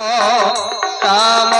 Ram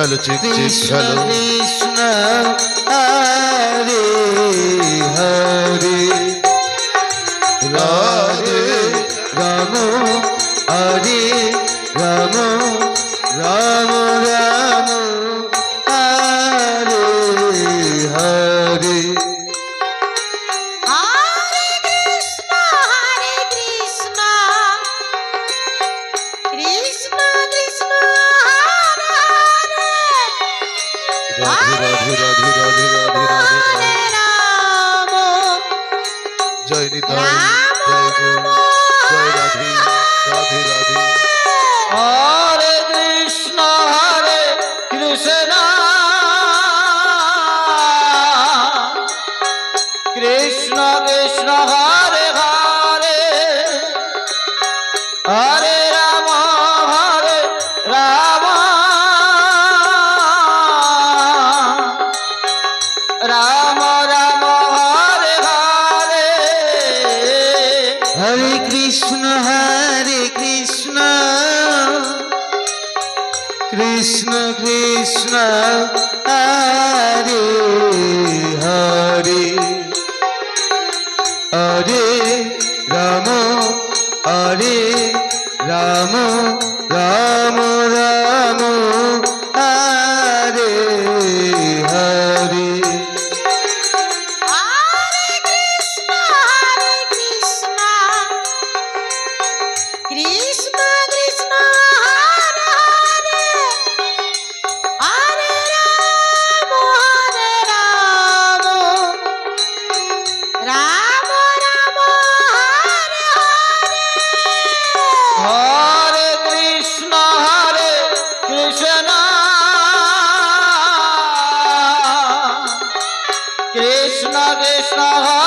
hello, chick, chick, hello. Krishna, Hare, Hare. Radhe, Ramo, Hare, Ramo, Ah, रा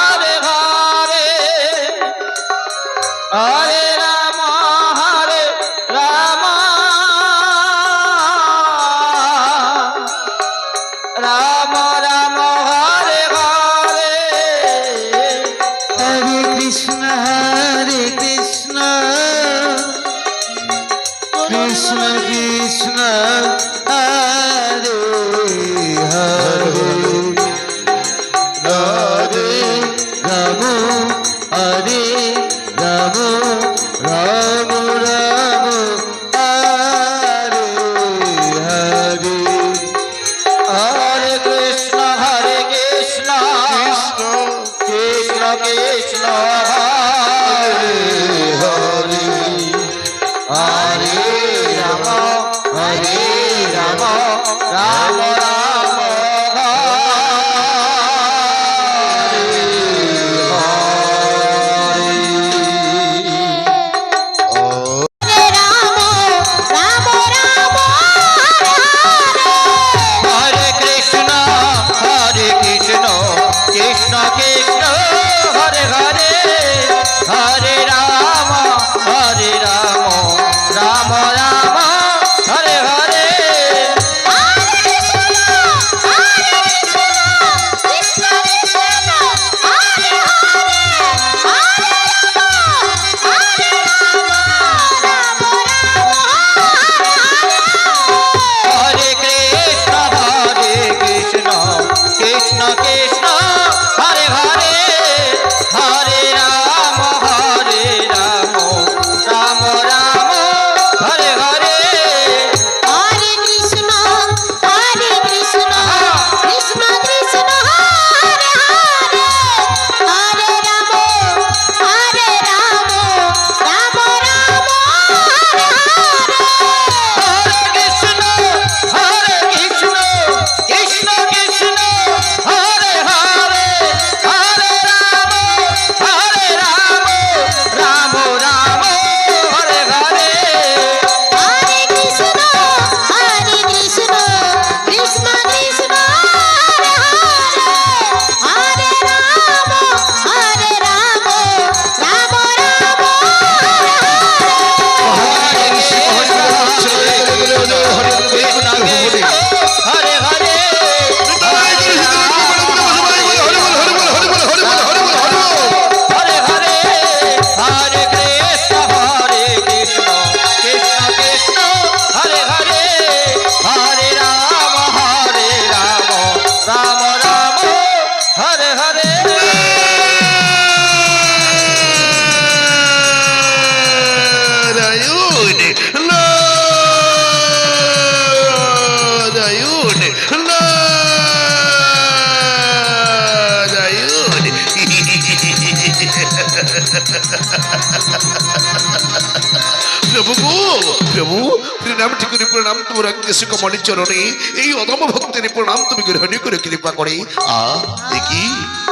প্রণাম ঠিকুরি প্রণাম তোমার অঙ্গেশু কমলি চরণে। এই অদম ভক্তের প্রণাম তুমি গ্রহণ করে কৃপা করে। আ, দেখি,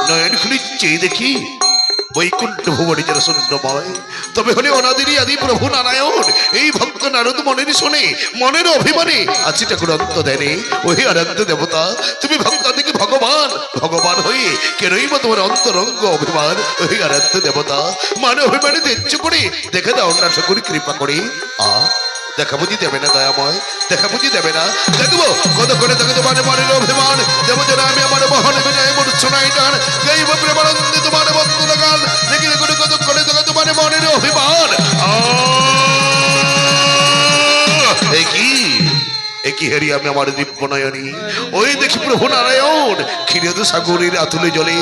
নয়ন খুলি দেখি। বৈকুণ্ঠ ভুবনী যারা শূন্যময় তবে হলে অনাদিনী আদি প্রভু নারায়ণ, এই ভক্ত নারদ মনের শোনে, মনের অভিমানে আছি ঠাকুর অন্ত দেনে ওই আনন্দ দেবতা, তুমি ভক্ত থেকে ভগবান ভগবান হয়ে কেনই বা তোমার অন্তরঙ্গ অভিমান? ওই আনন্দ দেবতা মানে অভিমানে তেজ্য করে, দেখে দাও না ঠাকুর কৃপা করে। আ দেখা বুঝি দেবে না দয়াময়, দেখা বুঝি দেবে না। দেখব কত করে দেখো তোমার মনের অভিমান। দেব যেন আমি আমার মহান বিজয় মূর্ছনাই টান গাইব প্রেমানন্দে তোমার বন্ধু লাগান। দেখি দেখো কত করে দেখো তোমার মনের অভিমান। এই কি? এ কি হেরি আমি আমার দিব্য নয়নী ওই দেখি প্রভু নারায়ণ ক্ষীরেদ সাগরের আতুলে জলে,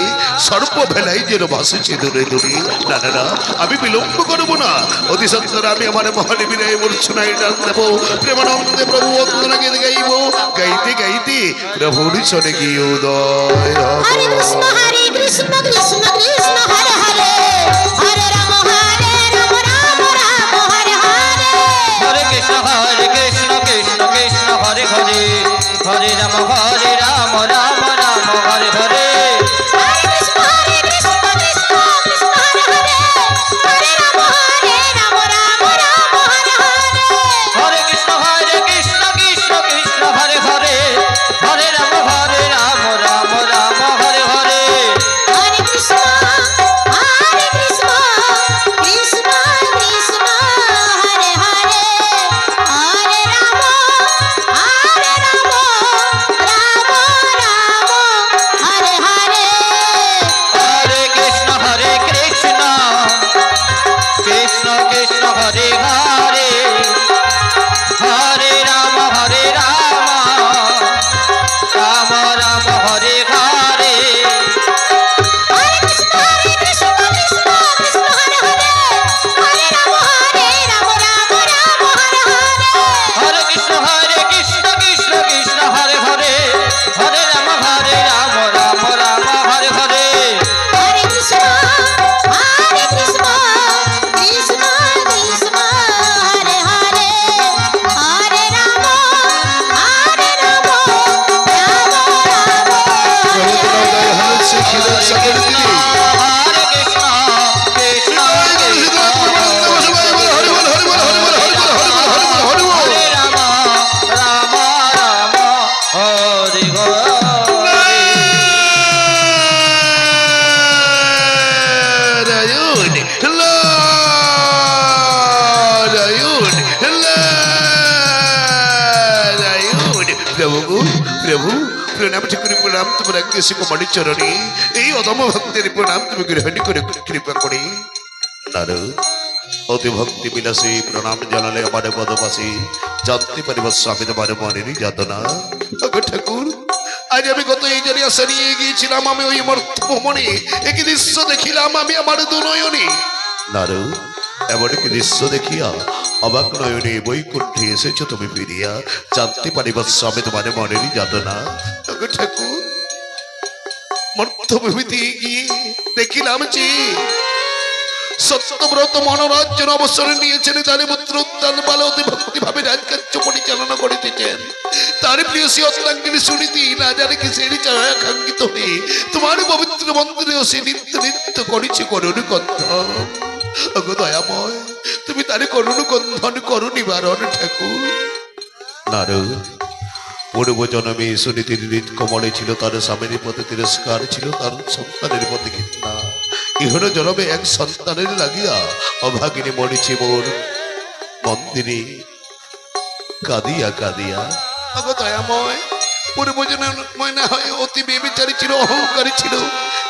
সর্প ভেলাই যেন ভাসুছে দূরে দূরে না না না, আমি বিলম্ব করব না। অতি সত্তর আমি আমার মহাদেবীরাই মূর্ছনায় ডাক দেব। প্রেমানন্দে প্রভু গীত গাইব। গাইতে গাইতে প্রভুর শোনে গিয়ে উদয়। হরে কৃষ্ণ হরে কৃষ্ণ কৃষ্ণ কৃষ্ণ। প্রভু প্রভু, প্রণাম ঠাকুর, প্রণাম তোমার আজ্ঞে শিখমানি চরণে। এই অদম ভক্তের প্রণাম তুমি গ্রহণ করে, কৃপা করে। নারদ অতি ভক্তি বিলাসী প্রণাম জানালে আমার পদবাসী। জানতে পারিব স্বামী তোমার মনের যাতনা। ঠাকুর, আজ আমি কত এই জানি আশা নিয়ে গিয়েছিলাম, আমি ওই মর্ত ভ্রমণে। একই দৃশ্য দেখিলাম, আমি আমার দুনয়নে। নারু এমন একটি দৃশ্য দেখিয়া অবাক নয়নে বৈকুণ্ঠে এসেছ তুমি ফিরিয়া। জানতে পারিব স্বামী তোমার মনের যাতনা। ঠাকুর দেখিলাম যে সত্যব্রত নিয়েছেন, তার পুত্র উত্তান বলে অতি ভক্তি ভাবে রাজকার্য পরিচালনা করিতেছেন। তার প্রিয় সে শুনিতে না জানে কি সেই আকাঙ্ক্ষিত হয়ে তোমার পবিত্র মন্দিরেও সে নিত্য নিত্য করেছে করুণ কন্ধন ওগো দয়াময় তুমি তার করুণ কন্ধন করু নিবারণ ঠাকুর। নারদ পূর্ব জন্মে সুনীতির হৃদ কমলে ছিল তার স্বামীর পথে তিরস্কার ছিল তার সন্তানের পথে ঘৃণা। ইহন জন্মে এক সন্তানের লাগিয়া অভাগিনী মরিছে মোর মন্দিরে কাঁদিয়া কাঁদিয়া। দয়াময় অতি বেবিচারী ছিল অহংকারী ছিল।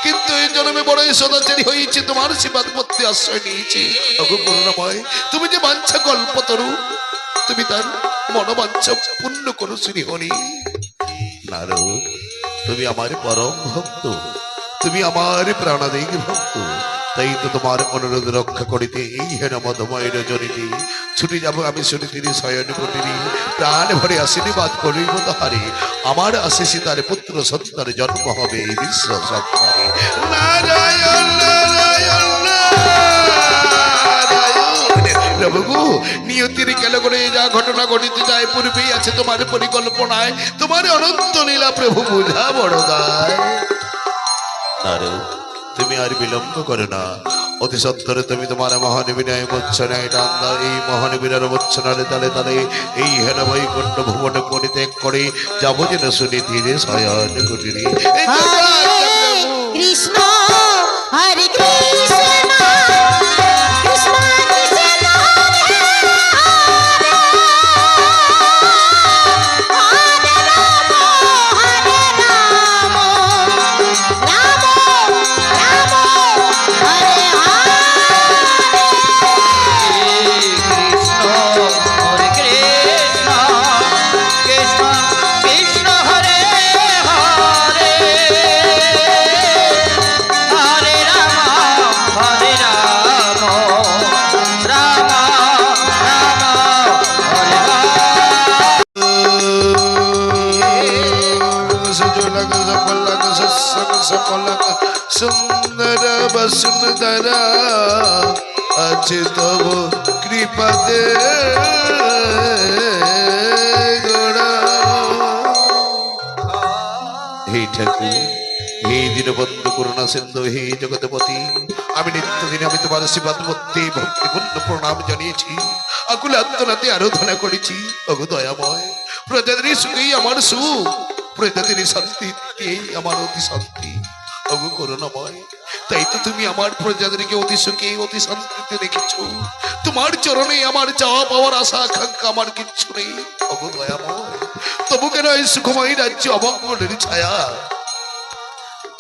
কিন্তু এই জন্মে সদাচারী হয়েছে, তোমার আশ্রয় নিয়েছে। তুমি যে বাঞ্ছা কল্পতরু, তুমি তার মনোবাঞ্ছা পূর্ণ করো শ্রীহরি। নারদ, তুমি আমার পরম ভক্ত, তুমি আমার প্রাণাদিক ভক্ত। তাই তো তোমার অনুরোধ রক্ষা করিতে এই হেন মধময় রজনীতে ছুটে যাব আমি শুনিতিনি শয়ন কুটিনি প্রাণ ভরে আশীর্বাদ করিব তাহারে। আমার আশিসি তার পুত্র সন্তান জন্ম হবে, এই বিশ্ব প্রভু পরিকল্পনায়। তোমার অনন্ত লীলা প্রভু বুঝা বড় দায় তুমি আর বিলম্ব করে না। অতি সত্তরে তুমি তোমার মহান বিনয় বচ্ছনা এটা এই মহান বিনয় বচ্ছনারে তালে তালে এই হেন বৈকুণ্ঠ ভুবন পরিত্যাগ করে যাব যেন শুনি ধীরে শয়ন কুটিরে কৃষ্ণ হরে কৃষ্ণ। বসুন্ধর আছে তব কৃপাতে হে ঠাকুর, হে করুণা সিন্ধু, হে আমি নিত্যদিন আমি তোমার শিবাদ মধ্যে ভক্তিপূর্ণ প্রণাম জানিয়েছি আকুল আত্মনাতে আরাধনা করেছি। অগু দয়াময় প্রজাদের সুখেই আমার সুখ প্রজাদের শান্তি আমার অতি শান্তি। অগু করুণাময় তাই তো তুমি আমার প্রজাদেরকে অতি সুখে, অতি শান্তিতে রেখেছ। তোমার চরণে আমার চাওয়া পাওয়ার আশা, আকাঙ্ক্ষা আমার কিচ্ছু নেই। তবু কেন এই সুখময় রাজ্য অমঙ্গলের ছায়া?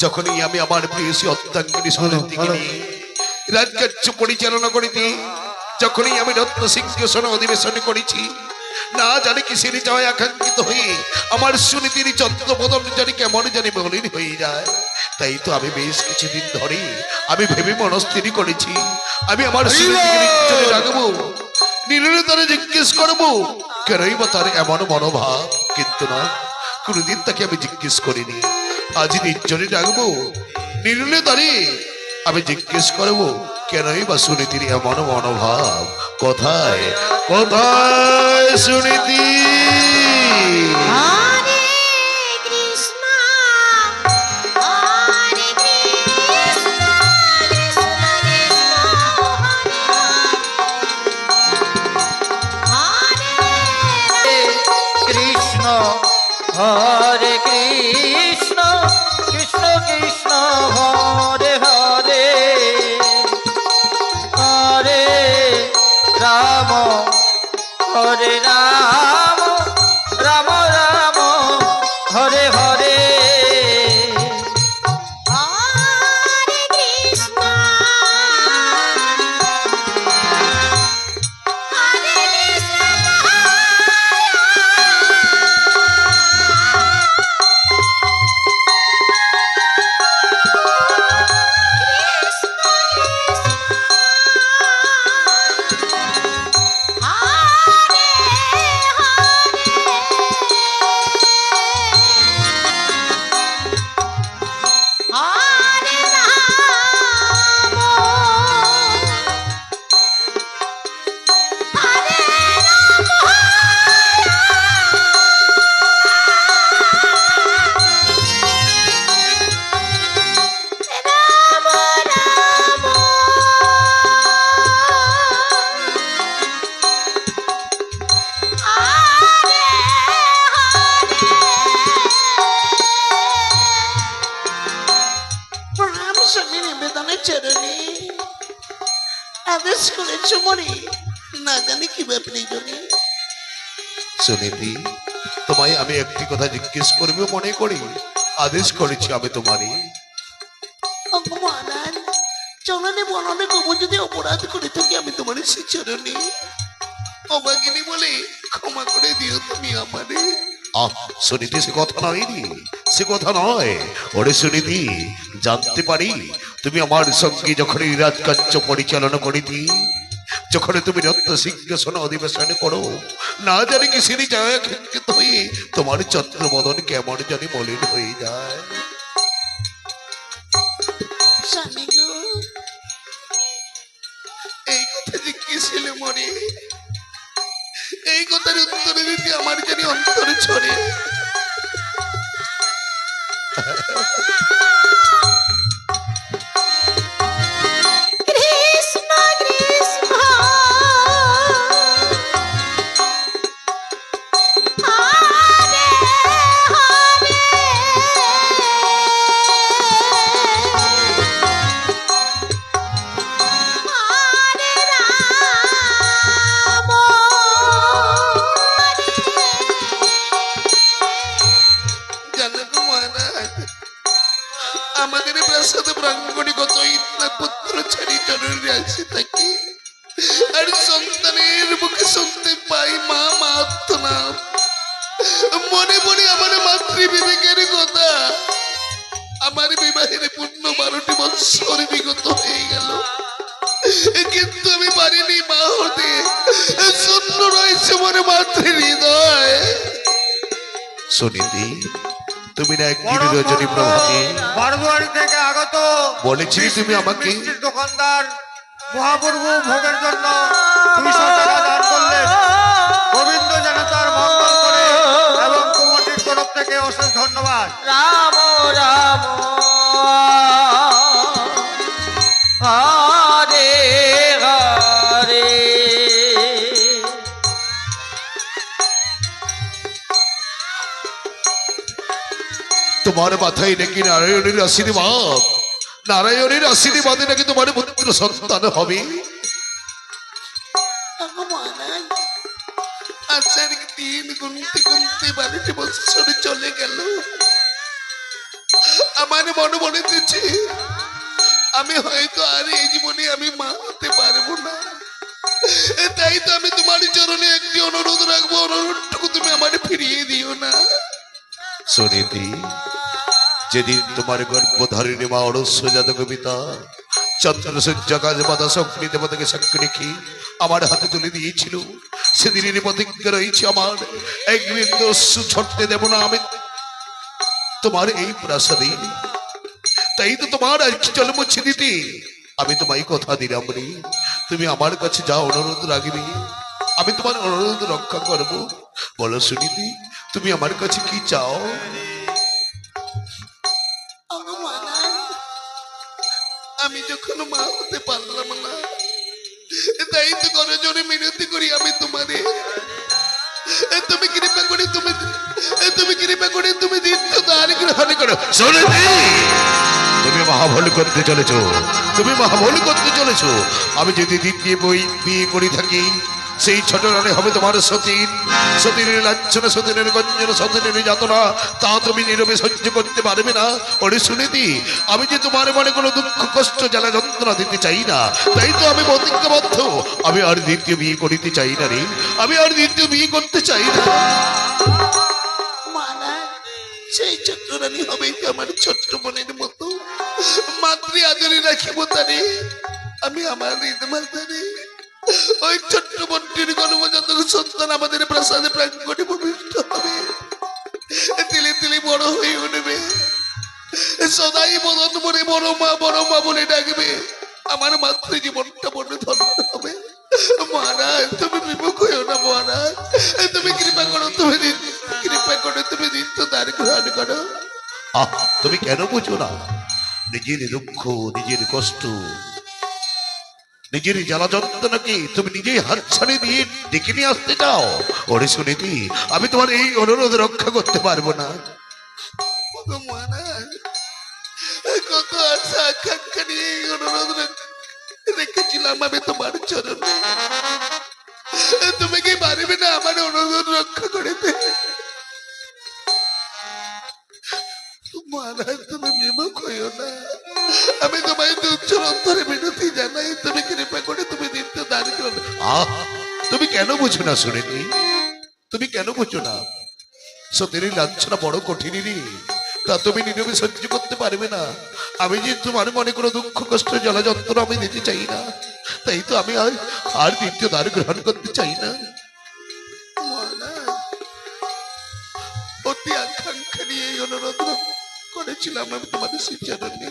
যখনই আমি আমার প্রিয়সী অত্যাঙ্গিনী নিয়ে রাজকার্য পরিচালনা করিতে, যখনই আমি রত্ন সিংহাসন অধিবেশন করেছি না জানি কি কিসের জয় আকাঙ্ক্ষিত হয়ে আমার সুনীতির চন্দ্রবদন জানি কেমন জানি মলিন হয়ে যায়। তাই তো আমি বেশ কিছুদিন ধরে আমি ভেবে মনস্থির করেছি। আমি আমার সুনীতিকে রাখব নীলের তারা জিজ্ঞেস করব কেনই বা তার এমন মনোভাব? কিন্তু না কোনোদিন তাকে আমি জিজ্ঞেস করিনি। আজ নির্জনে ডাকবো। নির্লে তারে আমি জিজ্ঞেস করব কেনই বা সুনীতির এমন মনোভাব? কোথায়? কোথায় সুনীতি? করবে মনে করি। আদেশ করেছি আমি তোমারই। মহারাজ চলনে বলনে কবু যদি অপরাধ করে থাকি আমি তোমার সে চরণে। অবাগিনী বলে ক্ষমা করে দিও তুমি আমারে। সুনীতি সে কথা নয় রে সে কথা নয়। ওরে সুনীতি জানতে পারি তুমি আমার সঙ্গে যখন এই রাজকার্য পরিচালনা করিতি যখন তুমি রত্ন সিংহাসন অধিবেশন করো না জানি কি সিঁড়ি যায় হয়ে তোমার চন্দ্রবদন কেমন জানি মলিন হয়ে যায়। এই কথা ছিল মনে? এই কথার উত্তরে দিতে আমার জানি অন্তরে ছড়ে। বলেছিলে তুমি আমাকে? দোকানদার মহাপ্রভু ভোগের জন্য দুইশো টাকা দান করলেন গোবিন্দ যেন তার মঙ্গল করে এবং কমিটির তরফ থেকে অশেষ ধন্যবাদ। রাম রাম। হরে হরে। তোমার মাথায় নাকি নারায়ণের আশীর্বাদ? নারায়ণের আশীর্বাদে নাকি তোমার পুত্র সন্তান হবে? আচার দিন গুনতে গুনতে বাড়িতে বছর চলে গেল। আমার মনে বলেছে আমি হয়তো আর এই জীবনে আমি মা হতে পারব না। তাই তো আমি তোমার চরণে একটি অনুরোধ রাখব অনুরোধটুকু তুমি আমার ফিরিয়ে দিও না। সুনীতি যেদিন তোমার গর্ভধারিণী মা অরস্য যাদব পিতা চন্দ্র সূর্য কাজ মাতা শক্তি দেবতাকে সাক্ষী রেখে আমার হাতে তুলে দিয়েছিল। সেদিনের প্রতিজ্ঞা রয়েছে আমার। এক বিন্দু অশ্রু ছড়তে দেব না আমি। তোমার এই প্রাসাদে। তাই তো তোমার আজ চল মুছে দিতে আমি তোমায় কথা দিলাম রে। তুমি আমার কাছে যা অনুরোধ রাখবে, আমি তোমার অনুরোধ রক্ষা করব। বলো সুনীতি, তুমি আমার কাছে কি চাও? আমি যখন মা হতে পারলাম না তাই তো করে জোরে মিনতি করি আমি তোমার তুমি কৃপা করে তুমি তুমি কৃপা করে তুমি দিচ্ছ দান গ্রহণ করো। শোনে তুমি মহাভুল করতে চলেছো। তুমি মহাভুল করতে চলেছো। আমি যদি দ্বিতীয় বই বিয়ে করে থাকি সেই ছোট রানে হবে তোমার সতীন। সতীনের লাঞ্ছনা, সতীনের গঞ্জনা, সতীনের যাতনা, তা তুমি নীরবে সহ্য করতে পারবে না। ওরে শুনেতি আমি যে তোমার মনে কোনো দুঃখ, কষ্ট, জ্বালা, যন্ত্রণা দিতে চাই না, তাই তো আমি প্রতিজ্ঞাবদ্ধ আমি আর দ্বিতীয় বিয়ে করিতে চাই না রে, আমি আর দ্বিতীয় বিয়ে করতে চাই না। সেই চতুরানী হবে আমার ছোট্ট বোনের মতো? মাতৃ আদরে রাখিব তারে, আমি আমার ওই ছোট্ট বন্টির গর্ভজাত সন্তান আমাদের প্রাসাদে প্রাঙ্গণে ভূমিষ্ঠ হবে। তিলে তিলে বড় হয়ে উঠবে। সদাই বদন মনে বড় মা বড় মা বলে ডাকবে। আমার মাতৃ জীবনটা বড় ধন্য হবে। মহারাজ, তুমি বিমুখ হইও না মহারাজ। তুমি কৃপা করো, তুমি দিন- কৃপা করো, তুমি নিত্য দ্বার গ্রহণ করো। তুমি কেন বুঝো না? নিজের দুঃখ, নিজের কষ্ট নিজের জ্বালা যন্ত্রণাকে তুমি নিজেই হাত ছাড়ে দিয়ে ডেকে নিয়ে আসতে চাও? ওরে শুনেছি আমি তোমার এই অনুরোধ রক্ষা করতে পারব না। কত আশা আকাঙ্ক্ষা নিয়ে এই অনুরোধ রেখেছিলাম আমি তোমার চরণে। তুমি কি পারবে না আমার অনুরোধ রক্ষা করিতে? মহারাজ, তুমি বিমুখ হইও না। আমি তোমায় দুচ্ছর অন্তরে মিনতি জানাই, তুমি কৃপা করে তুমি নিত্য দান আহ তুমি কেন বুঝো না শুনেনি তুমি কেন বুঝো না? সত্যের লাঞ্ছনা বড় কঠিন তা তুমি নীরবে সহ্য করতে পারবে না। আমি যে তোমার মনে কোনো দুঃখ, কষ্ট, জ্বালা, যন্ত্রণা আমি দিতে চাই না, তাই তো আমি আর আর দ্বিতীয় দ্বার গ্রহণ করতে চাই না। অতি আকাঙ্ক্ষা নিয়ে এই অনুরোধ করেছিলাম আমি তোমাদের শিক্ষারণ্যে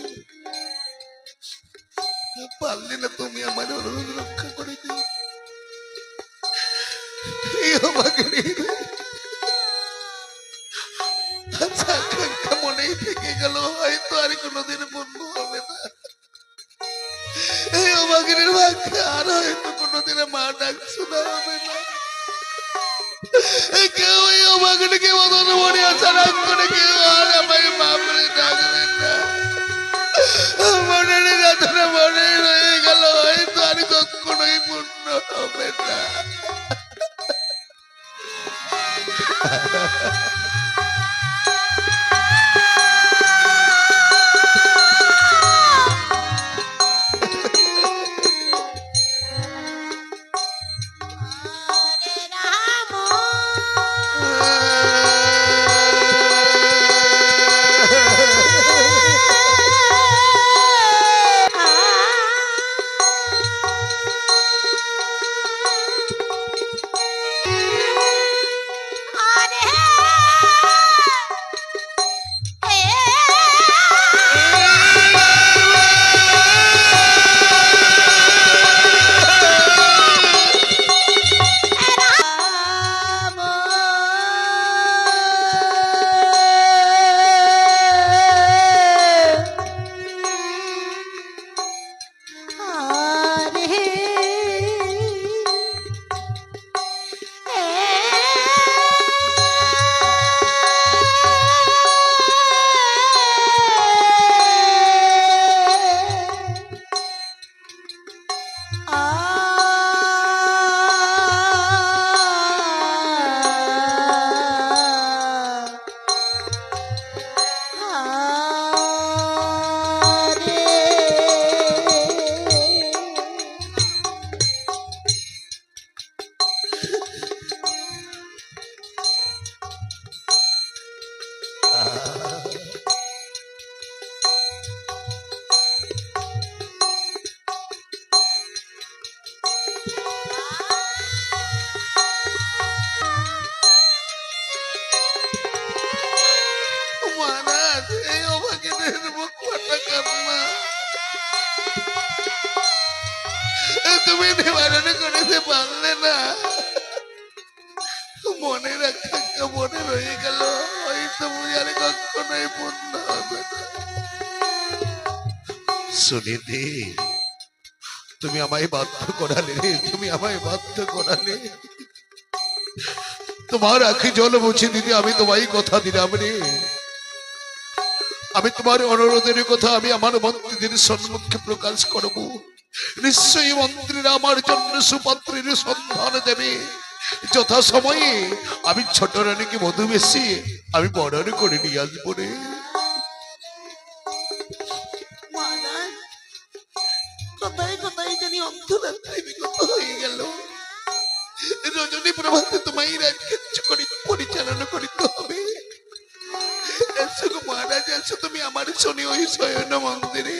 পারলে না তুমি আমার অনুরোধ রক্ষা করে আচ্ছা মনেই থেকে গেল, হয়তো আর কোনোদিন পূর্ণ হবে না। এই অবাগিনীর ভাগ্যে আর হয়তো কোনোদিনে মা ডাক শোনা হবে না। কেউ এই অবাগিনীকে মদন আশা রাখ করে কেউ আর আমায় মা বলে ডাকবেন না। মনের যাতনা মনে রয়ে গেল হয়তো আর কখনোই পূর্ণ হবে না। সুনীতি তুমি আমায় বাধ্য করালে রে, তুমি আমায় বাধ্য করালে। তোমার আখি জল মুছে দিতে আমি তোমায় কথা দিলাম রে। আমি তোমার অনুরোধের কথা আমি আমার মন্ত্রীদের সম্মুখে প্রকাশ করব। নিশ্চয়ই মন্ত্রীরা আমার জন্য সুপাত্রীর সন্ধান দেবে। যথা সময়ে আমি ছোট রানীকে মধু বেশি আমি বরণ করে নিয়ে আসব রে। রজনী প্রভাতে তোমায় রাজকার্য করি, পরিচালনা করিতে হবে মহারাজ আছো তুমি আমার শনি ওই শয়ন মন্দিরে।